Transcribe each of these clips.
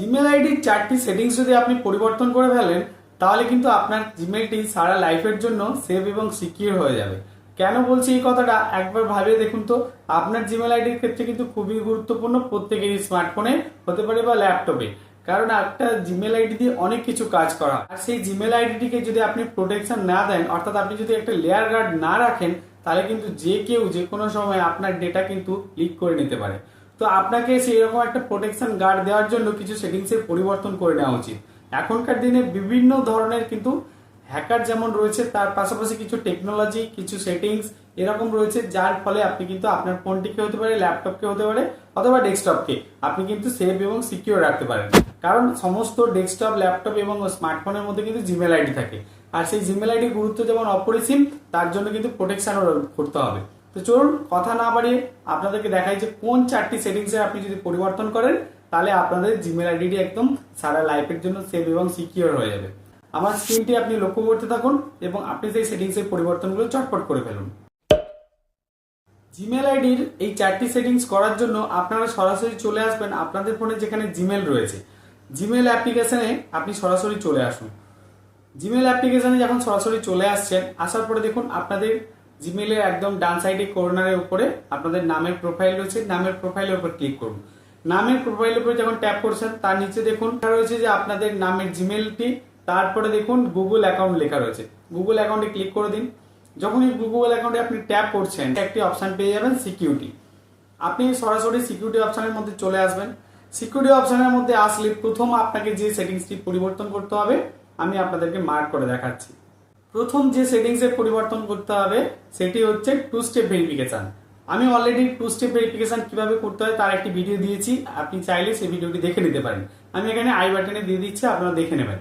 Gmail আইডির চারটি settings যদি আপনি পরিবর্তন করে ফেলেন, তাহলে কিন্তু আপনার জিমেলটি সারা লাইফের জন্য সেভ এবং সিকিউর হয়ে যাবে। কেন বলছি এই কথাটা? একবার ভাবে দেখুন তো। আপনার জিমেল আইডির ক্ষেত্রে কিন্তু খুবই গুরুত্বপূর্ণ প্রত্যেকেরই স্মার্টফোনে হতে পারে বা ল্যাপটপে। কারণ একটা জিমেল আইডি দিয়ে অনেক কিছু কাজ করা। আর সেই জিমেল আইডিটিকে যদি আপনি প্রোটেকশন না দেন, অর্থাৎ আপনি যদি একটা লেয়ার গার্ড না রাখেন, তাহলে কিন্তু যে কেউ যে কোনো সময় আপনার ডেটা কিন্তু লিক করে নিতে পারে। তো আপনাকে সেই রকম একটা প্রোটেকশন গার্ড দেওয়ার জন্য কিছু সেটিংসের পরিবর্তন করে নেওয়া উচিত। এখনকার দিনে বিভিন্ন ধরনের কিন্তু হ্যাকার যেমন রয়েছে, তার পাশাপাশি কিছু টেকনোলজি কিছু সেটিংস এরকম রয়েছে, যার ফলে আপনি কিন্তু আপনার ফোনটিকে হতে পারে ল্যাপটপকে হতে পারে, অথবা ডেস্কটপকে আপনি কিন্তু সেভ এবং সিকিউর রাখতে পারেন। কারণ সমস্ত ডেস্কটপ ল্যাপটপ এবং স্মার্টফোনের মধ্যে কিন্তু জিমেল আইডি থাকে। আর সেই জিমেল আইডির গুরুত্ব যেমন অপরিসীম, তার জন্য কিন্তু প্রোটেকশনও করতে হবে। তো চলুন, কথা না বাড়িয়ে আপনাদেরকে দেখাই যে কোন চারটি সেটিংসে আপনি যদি পরিবর্তন করেন, তাহলে আপনাদের জিমেল আইডিটি একদম সারা লাইফের জন্য সেভ এবং সিকিউর হয়ে যাবে। আমার স্ক্রিনটি আপনি লক্ষ্য করতে থাকুন এবং আপনি সেই সেটিংসের পরিবর্তনগুলো চটপট করে ফেলুন। জিমেল আইডির এই চারটি সেটিংস করার জন্য আপনারা সরাসরি চলে আসবেন আপনাদের ফোনে যেখানে জিমেল রয়েছে। জিমেল অ্যাপ্লিকেশনে আপনি সরাসরি চলে আসুন। জিমেল অ্যাপ্লিকেশনে যখন সরাসরি চলে আসছেন, আসার পরে দেখুন আপনাদের জিমেলের একদম ডান সাইডে কর্নারের উপরে আপনাদের নামের প্রোফাইল রয়েছে। নামের প্রোফাইলের উপর ক্লিক করুন। নামের প্রোফাইলের উপরে যখন ট্যাপ করছেন, তার নিচে দেখুন রয়েছে যে আপনাদের নামের জিমেলটি তারপরে দেখুন গুগল অ্যাকাউন্ট লেখা রয়েছে। গুগল অ্যাকাউন্টে ক্লিক করে দিন। যখন এই গুগল অ্যাকাউন্টে আপনি ট্যাপ করছেন, একটি অপশান পেয়ে যাবেন সিকিউরিটি আপনি সরাসরি সিকিউরিটি অপশানের মধ্যে চলে আসবেন। সিকিউরিটি অপশানের মধ্যে আসলে প্রথম আপনাকে যে সেটিংসটি পরিবর্তন করতে হবে, আমি আপনাদেরকে মার্ক করে দেখাচ্ছি। প্রথম যে সেটিংস পরিবর্তন করতে হবে, সেটি হচ্ছে টু স্টেপ ভেরিফিকেশন আমি অলরেডি টু স্টেপ ভেরিফিকেশন কীভাবে করতে হয় তার একটি ভিডিও দিয়েছি, আপনি চাইলে সেই ভিডিওটি দেখে নিতে পারেন। আমি এখানে আই বাটনে দিয়ে দিচ্ছি, আপনারা দেখে নেবেন।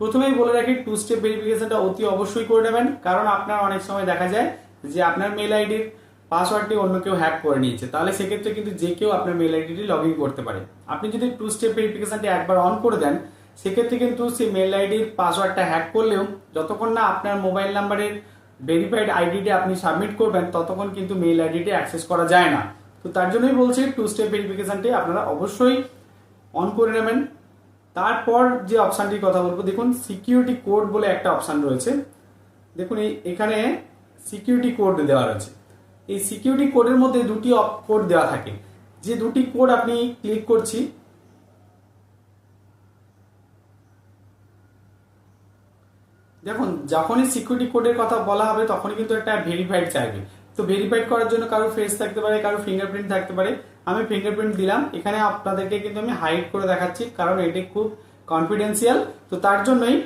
প্রথমেই বলে রাখি টু স্টেপ ভেরিফিকেশনটা অতি অবশ্যই করে নেবেন, কারণ আপনার অনেক সময় দেখা যায় যে আপনার মেল আইডির পাসওয়ার্ডটি অন্য কেউ হ্যাক করে নিয়েছে। তাহলে সেক্ষেত্রে কিন্তু যে কেউ আপনার মেল আইডিটি লগ ইন করতে পারে। আপনি যদি টু স্টেপ ভেরিফিকেশনটি একবার অন করে দেন সেক্ষেত্রে কিন্তু সেই মেল আইডির পাসওয়ার্ডটা হ্যাক করলেও যতক্ষণ না আপনার মোবাইল নাম্বারের ভেরিফাইড আইডিটি আপনি সাবমিট করবেন, ততক্ষণ কিন্তু মেল আইডিটি অ্যাক্সেস করা যায় না। তো তার জন্যই বলছি টু স্টেপ ভেরিফিকেশনটি আপনারা অবশ্যই অন করে নেবেন। তারপর যে অপশানটির কথা বলব, দেখুন সিকিউরিটি কোড বলে একটা অপশান রয়েছে। দেখুন, এই, এখানে সিকিউরিটি কোড দেওয়া রয়েছে। এই সিকিউরিটি কোডের মধ্যে দুটি কোড দেওয়া থাকে। যে দুটি কোড আপনি ক্লিক করছি দেখুন, যখনই সিকিউরিটি কোডের কথা বলা হবে, তখনই কিন্তু একটা ভেরিফাইড চাইবে। তো ভেরিফাইড করার জন্য কারও ফেস থাকতে পারে কারও ফিঙ্গারপ্রিন্ট থাকতে পারে। আমি ফিঙ্গারপ্রিন্ট দিলাম, এখানে আপনাদেরকে কিন্তু আমি হাইড করে দেখাচ্ছি, কারণ এটি খুব কনফিডেন্সিয়াল তো তার জন্যই,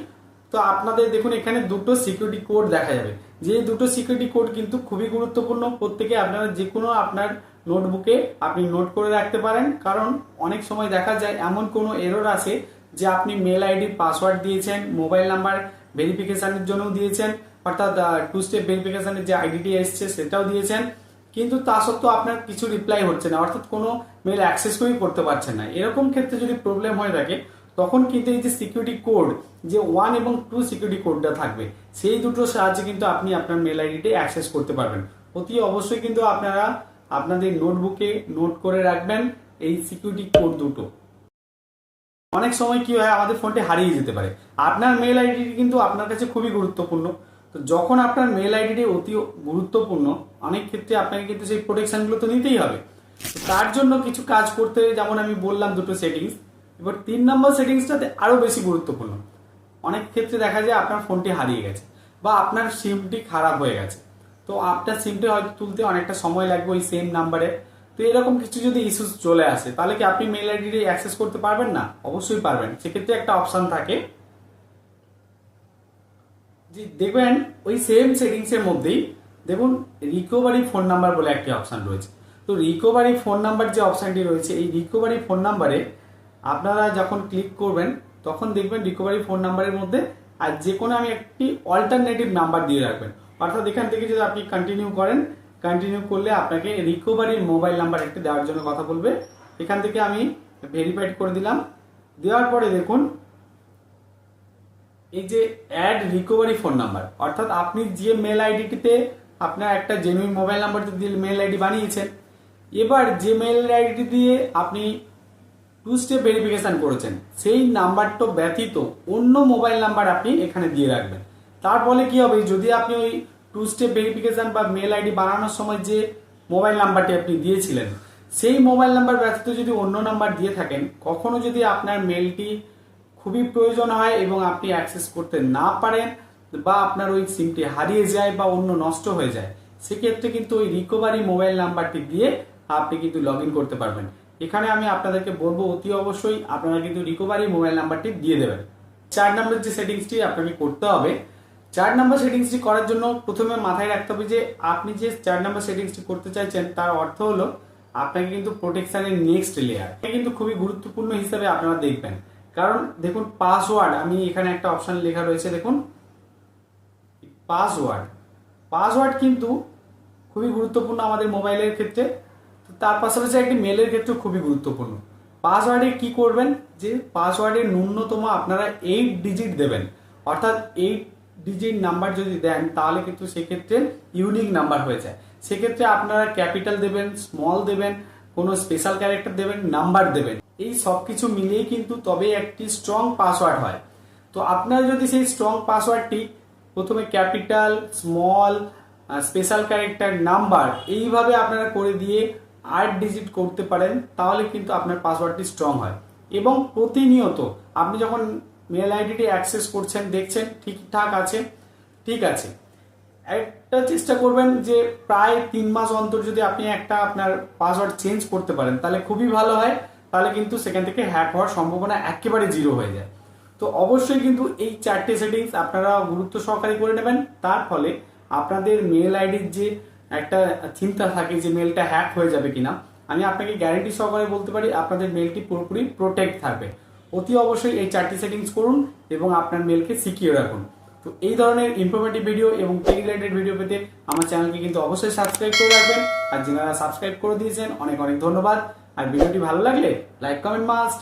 তো আপনাদের দেখুন, এখানে দুটো সিকিউরিটি কোড দেখা যাবে। যে দুটো সিকিউরিটি কোড কিন্তু খুবই গুরুত্বপূর্ণ। প্রত্যেকে আপনারা যে কোনো আপনার নোটবুকে আপনি নোট করে রাখতে পারেন। কারণ অনেক সময় দেখা যায়, এমন কোনো এরর আছে যে আপনি মেল আইডির পাসওয়ার্ড দিয়েছেন মোবাইল নাম্বার ভেরিফিকেশনের জন্যও দিয়েছেন, অর্থাৎ টু স্টেপ ভেরিফিকেশনের যে আইডিটি এসছে সেটাও দিয়েছেন, কিন্তু তা সত্ত্বেও আপনার কিছু রিপ্লাই হচ্ছে না, অর্থাৎ কোনো মেল অ্যাক্সেস করেই করতে পারছেন না। এরকম ক্ষেত্রে যদি প্রবলেম হয়ে থাকে, তখন কিন্তু এই যে সিকিউরিটি কোড যে ওয়ান এবং টু সিকিউরিটি কোডটা থাকবে, সেই দুটোর সাহায্যে কিন্তু আপনি আপনার মেল আইডিটি অ্যাক্সেস করতে পারবেন। অতি অবশ্যই কিন্তু আপনারা আপনাদের নোটবুকে নোট করে রাখবেন এই সিকিউরিটি কোড দুটো। অনেক সময় কি হয়, আমাদের ফোনটি হারিয়ে যেতে পারে। আপনার মেল আইডিটি কিন্তু আপনার কাছে খুবই গুরুত্বপূর্ণ। তো যখন আপনার মেল আইডিটি অতি গুরুত্বপূর্ণ, অনেক ক্ষেত্রে আপনাকে কিন্তু সেই প্রোটেকশনগুলো তো নিতেই হবে। তার জন্য কিছু কাজ করতে যেমন আমি বললাম দুটো সেটিংস এবার তিন নম্বর সেটিংসটাতে আরও বেশি গুরুত্বপূর্ণ। অনেক ক্ষেত্রে দেখা যায় আপনার ফোনটি হারিয়ে গেছে বা আপনার সিমটি খারাপ হয়ে গেছে। তো আপনার সিমটি হয়তো তুলতে অনেকটা সময় লাগবে ওই সেম নাম্বারে তো এরকম কিছু যদি ইস্যুস চলে আসে, তাহলে কি আপনি মেল আইডি অ্যাক্সেস করতে পারবেন না? অবশ্যই পারবেন। সেক্ষেত্রে একটা অপশন থাকে। যে দেখবেন ওই সেম সেটিংসের মধ্যেই, দেখুন রিকভারি ফোন নাম্বার বলে একটি অপশন রয়েছে। তো রিকভারি ফোন নাম্বার যে অপশনটি রয়েছে, এই রিকভারি ফোন নাম্বারে আপনারা যখন ক্লিক করবেন, তখন দেখবেন রিকভারি ফোন নাম্বারের মধ্যে, আর যে কোনো আমি একটি অল্টারনেটিভ নাম্বার দিয়ে রাখবেন। অর্থাৎ এখান থেকে যদি আপনি কন্টিনিউ করেন কন্টিনিউ করলে আপনাকে রিকভারির মোবাইল নাম্বার একটি দেওয়ার জন্য কথা বলবে। এখান থেকে আমি ভেরিফাইড করে দিলাম। দেওয়ার পরে দেখুন, এই যে অ্যাড রিকভারি ফোন নাম্বার অর্থাৎ আপনি যে মেল আইডিটিতে আপনার একটা জেনুইন মোবাইল নাম্বার দিয়ে মেল আইডি বানিয়েছেন, এবার যে মেল আইডি দিয়ে আপনি টু স্টেপ ভেরিফিকেশন করেছেন, সেই নাম্বারটা ব্যতীত অন্য মোবাইল নাম্বার আপনি এখানে দিয়ে রাখবেন। তার ফলে কি হবে? যদি আপনি ওই টু স্টেপ ভেরিফিকেশন বা মেল আইডি বানানোর সময় যে মোবাইল নাম্বারটি আপনি দিয়েছিলেন, সেই মোবাইল নাম্বার ব্যতীত যদি অন্য নাম্বার দিয়ে থাকেন, কখনো যদি আপনার মেলটি খুবই প্রয়োজন হয় এবং আপনি অ্যাক্সেস করতে না পারেন বা আপনার ওই সিমটি হারিয়ে যায় বা অন্য নষ্ট হয়ে যায়, সেক্ষেত্রে কিন্তু ওই রিকভারি মোবাইল নাম্বারটি দিয়ে আপনি কিন্তু লগ করতে পারবেন। এখানে আমি আপনাদেরকে বলব অতি অবশ্যই আপনারা কিন্তু রিকভারি মোবাইল নাম্বারটি দিয়ে দেবেন। চার নম্বর যে সেটিংসটি আপনাকে করতে হবে চার নাম্বার সেটিংসটি করার জন্য প্রথমে মাথায় রাখতে হবে যে আপনি যে চার নাম্বার সেটিংসটি করতে চাইছেন, তার অর্থ হলো আপনাকে কিন্তু প্রোটেকশনের নেক্সট লেয়ার এটা কিন্তু খুবই গুরুত্বপূর্ণ হিসাবে আপনারা দেখবেন। কারণ দেখুন পাসওয়ার্ড আমি এখানে একটা অপশন লেখা রয়েছে, দেখুন। পাসওয়ার্ড পাসওয়ার্ড কিন্তু খুবই গুরুত্বপূর্ণ আমাদের মোবাইলের ক্ষেত্রে। তার পাশাপাশি একটি মেলের ক্ষেত্রেও খুবই গুরুত্বপূর্ণ। পাসওয়ার্ডে কি করবেন? যে পাসওয়ার্ডের ন্যূনতম আপনারা এইট ডিজিট দেবেন। অর্থাৎ এইট ডিজিট নাম্বার যদি দেন, তাহলে কিন্তু সেক্ষেত্রে ইউনিক নাম্বার হয়ে যায়। সেক্ষেত্রে আপনারা ক্যাপিটাল দেবেন স্মল দেবেন, কোনো স্পেশাল ক্যারেক্টার দেবেন নাম্বার দেবেন। এই সব কিছু মিলিয়ে কিন্তু তবে একটি স্ট্রং পাসওয়ার্ড হয়। তো আপনারা যদি সেই স্ট্রং পাসওয়ার্ডটি প্রথমে capital small special character number এইভাবে আপনারা করে দিয়ে আট ডিজিট করতে পারেন, তাহলে কিন্তু আপনার পাসওয়ার্ডটি স্ট্রং হয়। এবং প্রতিনিয়ত আপনি যখন মেল আইডিটি অ্যাক্সেস করছেন, দেখছেন, ঠিকঠাক আছে ঠিক আছে। একটা চেষ্টা করবেন যে প্রায় তিন মাস অন্তর যদি আপনি একটা আপনার পাসওয়ার্ড চেঞ্জ করতে পারেন, তাহলে খুবই ভালো হয়। তাহলে কিন্তু সেখান থেকে হ্যাক হওয়ার সম্ভাবনা একেবারে জিরো হয়ে যায়। তো অবশ্যই কিন্তু এই চারটে সেটিংস আপনারা গুরুত্ব সহকারে করে নেবেন। তার ফলে আপনাদের মেল আইডির যে একটা চিন্তা থাকে যে মেলটা হ্যাক হয়ে যাবে কিনা, আমি আপনাকে গ্যারেন্টি সহকারে বলতে পারি, আপনাদের মেলটি পুরোপুরি প্রোটেক্ট থাকবে। অতি অবশ্যই এই চারটি সেটিংস করুন এবং আপনার মেলকে সিকিউর রাখুন। তো এই ধরনের ইনফরমেটিভ ভিডিও এবং টেক রিলেটেড ভিডিও পেতে আমার চ্যানেলকে কিন্তু অবশ্যই সাবস্ক্রাইব করে রাখবেন। আর যারা সাবস্ক্রাইব করে দিয়েছেন, অনেক অনেক ধন্যবাদ। আর ভিডিওটি ভালো লাগলে লাইক কমেন্ট মাস্ট